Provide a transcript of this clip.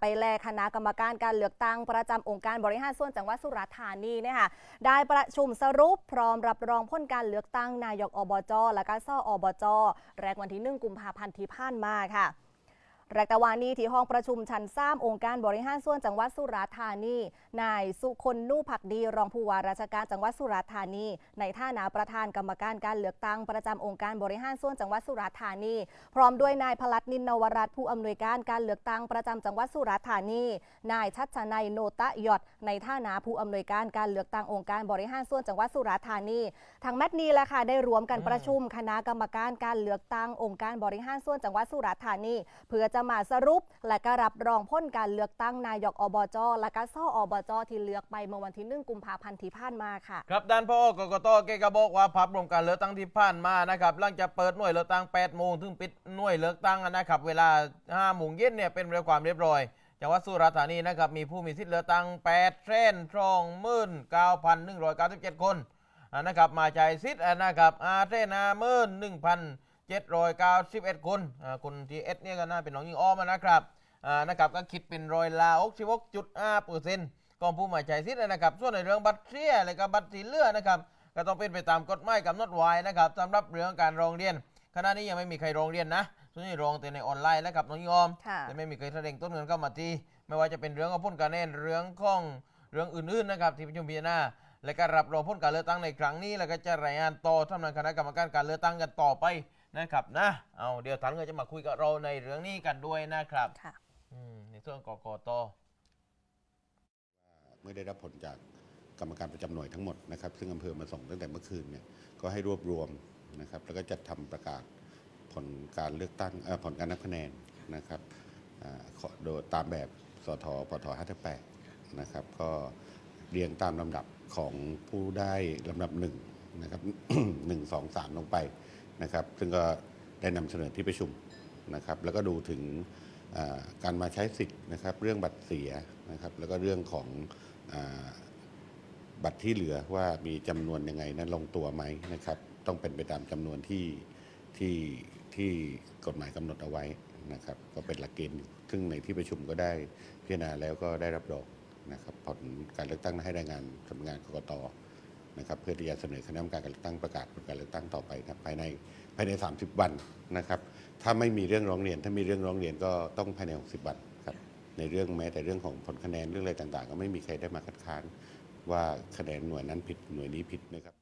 ไปแลคณะกรรมการการเลือกตั้งประจำองค์การบริหารส่วนจังหวัดสุราษฎร์ธานีเนี่ยค่ะได้ประชุมสรุปพร้อมรับรองผลการเลือกตั้งนายกอบจและก็ซ่ออบจแรกวันที่ 1 กุมภาพันธ์ที่ผ่านมาค่ะ แรกตะวันนี้ที่ห้องประชุมชั้นซ้ำองค์การบริหารส่วนจังหวัดสุราษฎร์ธานี นายสุคนนู่ผักดี รองผู้ว่าราชการจังหวัดสุราษฎร์ธานี ในฐานะประธานกรรมการการเลือกตั้งประจำองค์การบริหารส่วนจังหวัดสุราษฎร์ธานี พร้อมด้วยนายพลัดนินนวรัตน์ผู้อำนวยการการเลือกตั้งประจำจังหวัดสุราษฎร์ธานี นายชัดชนัยโนตะยอดในฐานะผู้อำนวยการการเลือกตั้งองค์การบริหารส่วนจังหวัดสุราษฎร์ธานีทางแมตนี้แหละค่ะได้รวมกันประชุมคณะกรรมการการเลือกตั้งองค์การบริหารส่วนจังหวัดสุราษฎร์ธานี เพื่อจะะมาสรุป และก็รับรองพ้นการเลือกตั้งนายกอบจและก็ซ่ออบจที่เลือกไปเมื่อวันที่ 1 กุมภาพันธ์ที่ผ่านมาค่ะ ครับด้านพ่อกกตเกก็บอกว่าภาพรวมการเลือกตั้งที่ผ่านมานะครับหลังจากเปิดหน่วยเลือกตั้ง8โมงถึงปิดหน่วยเลือกตั้งนะครับเวลา5โมงเย็นเนี่ยเป็นเรื่องความเรียบร้อยจังหวัดสุราษฎร์ธานีนะครับมีผู้มีสิทธิ์เลือกตั้ง8เส้นทองมื่น9,197คนหนึ่งร้อ่าสิบเจ็ดคนนะครับมาใช้สิทธิ์นะครับอาเส้นอามื่น1,791คน อ่าคนที่เอสเนี่ยก็น่าเป็นน้องยิงอ้อมนะครับอ่านะครับก็คิดเป็นร้อยละ66.5เปอร์เซ็นต์กองผู้มาใช้สิทธิ์นะครับ ส่วนในเรื่องบัตรเสียและก็บัตรสีเหลืองนะครับก็ต้องเป็นไปตามกฎหมายกำหนดไว้นะครับสำหรับเรื่องการร้องเรียนขณะนี้ยังไม่มีใครร้องเรียนนะส่วนนี้ร้องแต่ในออนไลน์แล้วครับน้องยอมค่ะแต่ไม่มีใครแสดงต้นเงินเข้ามาที่ไม่ว่าจะเป็นเรื่องของพ้นการแน่นเรื่องของเรื่องอื่นๆนะครับที่ประชุมพิจารณาและก็รับรองผลการเลือกตั้งในครั้งนี้ แล้วก็จะรายงานต่อท่านคณะกรรมการการเลือกตั้งกันต่อไป นะครับนะเอาเดี๋ยวท่านก็จะมาคุยกับเราในเรื่องนี้กันด้วยนะครับค่ะ อืมในส่วนกกต เมื่อได้รับผลจากกรรมการประจำหน่วยทั้งหมดนะครับ ซึ่งอำเภอมาส่งตั้งแต่เมื่อคืนเนี่ยก็ให้รวบรวมนะครับ แล้วก็จัดทำประกาศผลการเลือกตั้งเอ่อผลการนับคะแนนนะครับอ่าขอโดยตามแบบสทปท58นะครับ ก็เรียงตามลำดับของผู้ได้ลำดับหนึ่งนะครับ หนึ่งสองสามลงไป นะครับ ซึ่งก็ได้นำเสนอที่ประชุมนะครับ แล้วก็ดูถึงการมาใช้สิทธิ์นะครับ เรื่องบัตรเสียนะครับ แล้วก็เรื่องของอบัตรที่เหลือว่ามีจำนวนยังไงนั้นลงตัวไหมนะครับ ต้องเป็นไปตามจำนวนที่ที่ที่กฎหมายกำหนดเอาไว้นะครับ ก็เป็นหลักเกณฑ์ซึ่งในที่ประชุมก็ได้พิจารณาแล้วก็ได้รับรองนะครับผลการเลือกตั้งให้รายงานสำนักงานกกต นะครับเพื่อที่จะเสนอคณะกรรมการการเลือกตั้งประกาศผลการเลือกตั้งต่อไปนะภายในภายใน 30 วันนะครับถ้าไม่มีเรื่องร้องเรียน ถ้ามีเรื่องร้องเรียนก็ต้องภายใน 60 วันครับในเรื่องแม้แต่เรื่องของผลคะแนนเรื่องอะไรต่างๆ ก็ไม่มีใครได้มาคัดค้านว่าคะแนนหน่วยนั้นผิดหน่วยนี้ผิดนะครับ